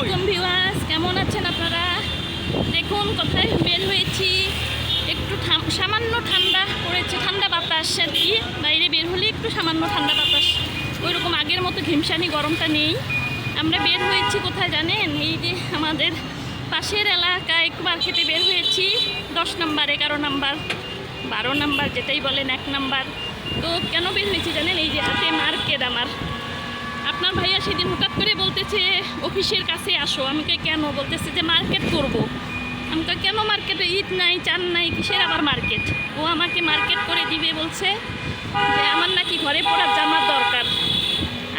আলাইকুম ভিউয়ার্স কেমন আছেন আপনারা? দেখুন, কোথায় বের হয়েছি। একটু সামান্য ঠান্ডা পড়েছে, ঠান্ডা বাতাস আর কি। বাইরে বের হলে একটু সামান্য ঠান্ডা বাতাস। ওই রকম আগের মতো ঘিমসানি গরমটা নেই। আমরা বের হয়েছি কোথায় জানেন? এই যে আমাদের পাশের এলাকায় একটু মার্কেটে বের হয়েছি। দশ নাম্বার, এগারো নাম্বার, বারো নাম্বার, যেটাই বলেন এক নাম্বার। তো কেন বের হয়েছি জানেন? এই যে হাতে মার্কেট আমার। আপনার ভাইয়া, সেদিন হঠাৎ করে বলতেছে, অফিসের কাছে আসো। আমাকে কেন? বলতেছে যে, মার্কেট করব। আমাকে কেন মার্কেটে? ঈদ নাই, চান নাই, কিসের আবার মার্কেট? ও আমাকে মার্কেট করে দিবে, বলছে যে, আমার নাকি ঘরে পড়ার জামার দরকার।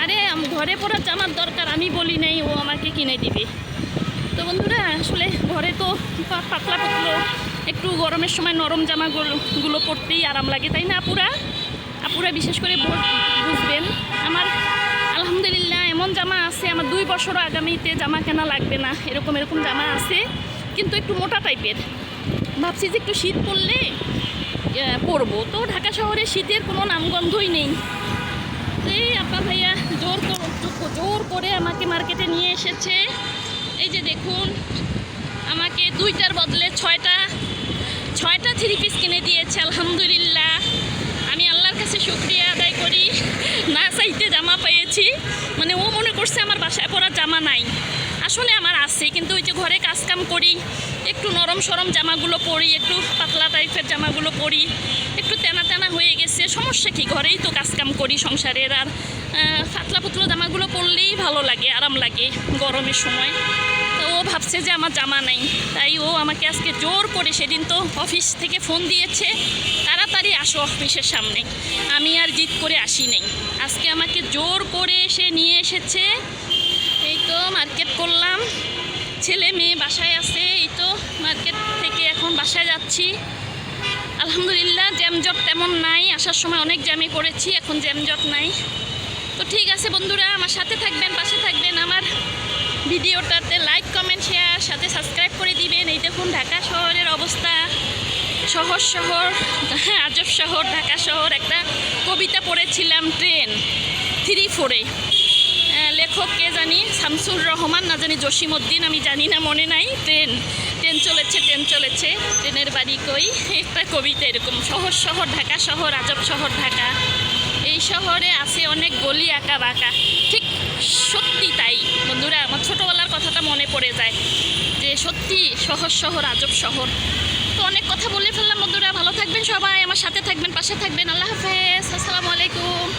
আরে ঘরে পড়ার জামার দরকার আমি বলি নাই, ও আমাকে কিনে দিবে। তো বন্ধুরা, আসলে ঘরে তো পাতলা পাতলো, একটু গরমের সময় নরম জামাগুলো, গুলো পরতেই আরাম লাগে, তাই না আপুরা? আপুরা বিশেষ করে বুঝবেন। আমার আলহামদুলিল্লাহ, এমন জামা আছে, আমার দুই বছর আগামীতে জামা কেনা লাগবে না, এরকম এরকম জামা আছে, কিন্তু একটু মোটা টাইপের। ভাবছি যে একটু শীত পড়লে পরবো। তো ঢাকা শহরে শীতের কোনো নামগন্ধই নেই। এই আপনার ভাইয়া জোর জোর করে আমাকে মার্কেটে নিয়ে এসেছে। এই যে দেখুন, আমাকে দুইটার বদলে ছয়টা ছয়টা থ্রি পিস কিনে দিয়েছে, আলহামদুলিল্লাহ আমি আল্লাহর কাছে শুক্রিয়া আদায় করি না চাইতে জামা পেয়েছি মানে ও মনে করছে আমার বাসায় পড়ার জামা নাই। আসলে আমার আছে, কিন্তু ওই যে ঘরে কাজকাম করি, একটু নরম সরম জামাগুলো পরি, একটু পাতলা টাইপের জামাগুলো পরি, একটু তেনা তেনা হয়ে গেছে, সমস্যা কি? ঘরেই তো কাজকাম করি সংসারের, আর পাতলা পুতলা জামাগুলো পরলেই ভালো লাগে, আরাম লাগে গরমের সময়। তো ও ভাবছে যে আমার জামা নাই, তাই ও আমাকে আজকে জোর করে সেদিন তো অফিস থেকে ফোন দিয়েছে, তাড়াতাড়ি আসো অফিসের সামনে। আমি আর জিদ করে আসি নাই। আজকে আমাকে জোর করে এসে নিয়ে এসেছে এই তো মার্কেট করলাম। ছেলে মেয়ে বাসায় আছে, এই তো মার্কেট থেকে এখন বাসায় যাচ্ছি। আলহামদুলিল্লাহ জ্যামজট তেমন নাই, আসার সময় অনেক জ্যামে করেছি এখন জ্যামজট নাই। তো ঠিক আছে বন্ধুরা, আমার সাথে থাকবেন, পাশে থাকবেন। আমার ভিডিওটাতে লাইক কমেন্ট শেয়ার সাথে সাবস্ক্রাইব করে দিবেন। এই দেখুন ঢাকা শহরের অবস্থা। শহর শহর, আজব শহর, ঢাকা শহর। একটা কবিতা পড়েছিলাম ট্রেন থ্রি ফোরে লেখক কে জানি? শামসুর রহমান, না জানি জসিমউদ্দিন, আমি জানি না, মনে নাই। ট্রেন ট্রেন চলেছে ট্রেন চলেছে। ট্রেনের বাড়ি কই? একটা কবিতা এরকম, শহর শহর, ঢাকা শহর, আজব শহর, ঢাকা। এই শহরে আছে অনেক গলি আঁকা বাঁকা। ঠিক সত্যি তাই। বন্ধুরা, আমার ছোটোবেলার কথাটা মনে পড়ে যায় যে সত্যি শহর শহর, আজব শহর। তো অনেক কথা বলে ফেললাম বন্ধুরা। ভালো থাকবেন সবাই, আমার সাথে থাকবেন, পাশে থাকবেন। আল্লাহ হাফেজ। আসসালামু আলাইকুম।